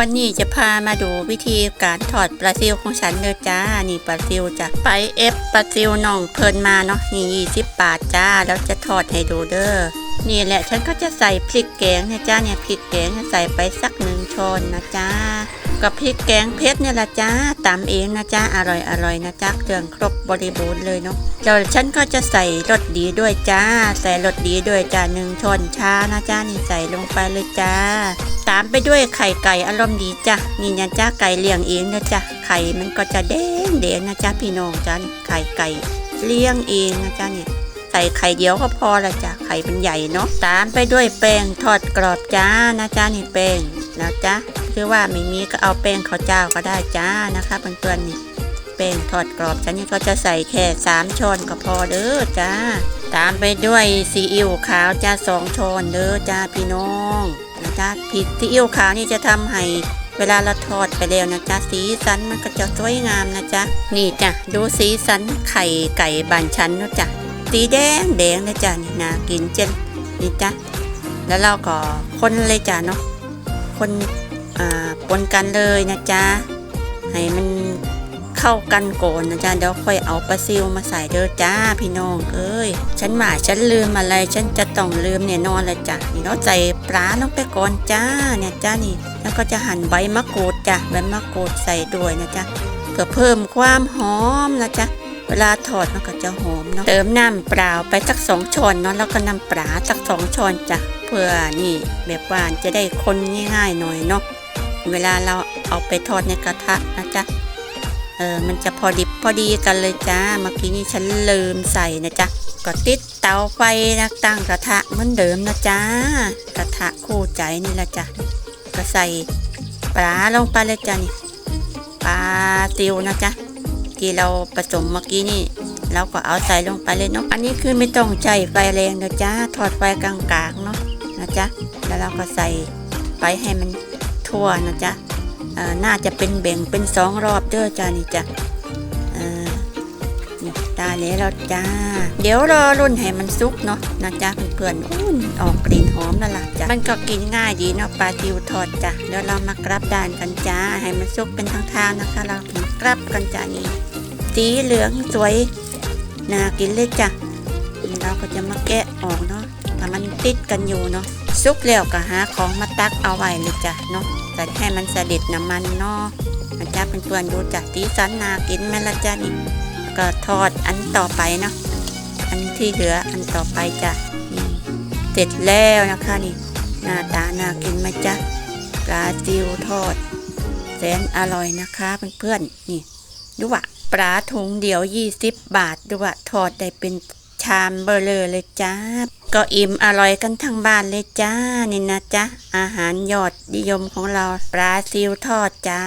วันนี้จะพามาดูวิธีการถอดปลาซิวของฉันเด้อจ้า นี่ปลาซิวจ้ะไปเอฟปลาซิวน่องเพลินมาเนาะนี่ยี่สิบบาทจ้า แล้วจะถอดให้ดูเด้อ นี่แหละฉันก็จะใส่พริกแกงเนี่ยจ้าเนี่ยพริกแกงใส่ไปสักหนึ่งช้อนนะจ้ากับพริกแกงเพชรเนี่ยละจ้าตามเองนะจ้าอร่อยอร่อยนะจ้าเครื่องครบบริบูรณ์เลยเนาะเดี๋ยวฉันก็จะใส่รสดีด้วยจ้า ใส่รสดีด้วยจ้าหนึ่งช้อนชานะจ้านี่ใส่ลงไปเลยจ้า ตามไปด้วยไข่ไก่อารมณ์ดีจ้ะนี่นะจ้าไก่เลี้ยงเองนะจ้ะไข่มันก็จะแดงแดงนะจ้าพี่น้องจ้าไข่ไก่เลี้ยงเองนะจ้าเนี่ย ส่ไข่เดียวก็พอละจ้ะไข่เป็นใหญ่เนาะตามไปด้วยแป้งทอดกรอบจ้านะจ้านี่แป้งนะจ้าคือว่าไม่มีก็เอาแป้งข้าวเจ้าก็ได้จ้านะคะเพื่อนๆนี่แป้งทอดกรอบจ้านี่ก็จะใส่แค่สามช้อนก็พอเด้อจ้า ตามไปด้วยซีอิ๊วขาวจ้าสองช้อนเด้อจ้าพี่น้องนะจ้าผิดซีอิ๊วขาวนี่จะทำให้เวลาเราทอดไปแล้วนะจ๊ะสีสันมันก็จะสวยงามนะจ๊ะนี่จ้ะดูสีสันไข่ไก่บานชั้นนะจ๊ะ สีแดงแดงนะจ๊ะนี่นากินเจนนี่จ้ะแล้วเราก็คนเลยจ้ะเนาะคนอ่าปนกันเลยนะจ๊ะให้มันเข้ากันก่อนนะจ๊ะเดี๋ยวค่อยเอาปลาซิวมาใส่เด้อจ้าพี่น้องเอ้ยฉันหมาฉันลืมอะไรฉันจะต้องลืมเนี่ยนอนเลยจ้ะนี่เราใส่ปลาลงไปก่อนจ้าเนี่ยจ้านี่ แล้วก็จะหั่นใบมะกรูดจ้ะใบมะกรูดใส่ด้วยนะจ๊ะเพื่อเพิ่มความหอมนะจ๊ะ เวลาทอดมันก็จะหอมเนาะเติมน้ำเปล่าไปสักสองช้อนเนาะแล้วก็น้ำปลาสักสองช้อนจ้ะเพื่อนี่แบบว่าจะได้คนง่ายๆหน่อยเนาะเวลาเราเอาไปทอดในกระทะนะจ๊ะเออมันจะพอดิบพอดีกันเลยจ้าเมื่อกี้นี้ฉันลืมใส่นะจ๊ะก็ติดเตาไฟนะตั้งกระทะเหมือนเดิมนะจ๊ะกระทะคู่ใจนี่ละจ้ะก็ใส่ปลาลงไปเลยจ้ะนี่ปลาติวนะจ๊ะ ที่เราผสมเมื่อกี้นี่เราก็เอาใส่ลงไปเลยเนาะอันนี้คือไม่ต้องใจไฟแรงนะจ๊ะทอดไฟกลางๆเนาะนะจ๊ะแล้วเราก็ใส่ไปให้มันทั่วนะจ๊ะอ่อน่าจะเป็นแบ่งเป็นสองรอบเด้อจ้านี่จ้ะ นี่ได้แล้วจ้า เดี๋ยวรอรุ่นให้มันสุกเนาะนะจ๊ะเพื่อนๆอุ้นออกกลิ่นหอมแล้วล่ะจ้ะมันก็กินง่ายดีเนาะปลาติวทอดจ้ะเดี๋ยวเรามากรับด้านกันจ้า ให้มันสุกเป็นทางๆนะคะ เรามากรับกันจ้านี่สีเหลืองสวยน่ากินเลยจ้ะนี่เราก็จะมาแกะออกเนาะถ้ามันติดกันอยู่เนาะสุกแล้วก็หาของมาตักเอาไว้เลยจ้ะเนาะแต่ให้มันเสด็ดน้ำมันเนาะนะจ๊ะเพื่อนๆดูจ้ะสีสันน่ากินไหมล่ะจ้ะนี่ ก็ทอดอันต่อไปเนาะอันที่เหลืออันต่อไปจ้ะเสร็จแล้วนะคะนี่หน้าตาน่ากินไหมจ๊ะปลาซิวทอด แสนอร่อยนะคะเพื่อนๆนี่ดูว่าปลาถุงเดียว 20 บาทดูว่าทอดได้เป็นชามเบอร์เลอเลยจ้าก็อิ่มอร่อยกันทั้งบ้านเลยจ้านี่นะจ๊ะอาหารยอดนิยมของเราปลาซิวทอดจ้า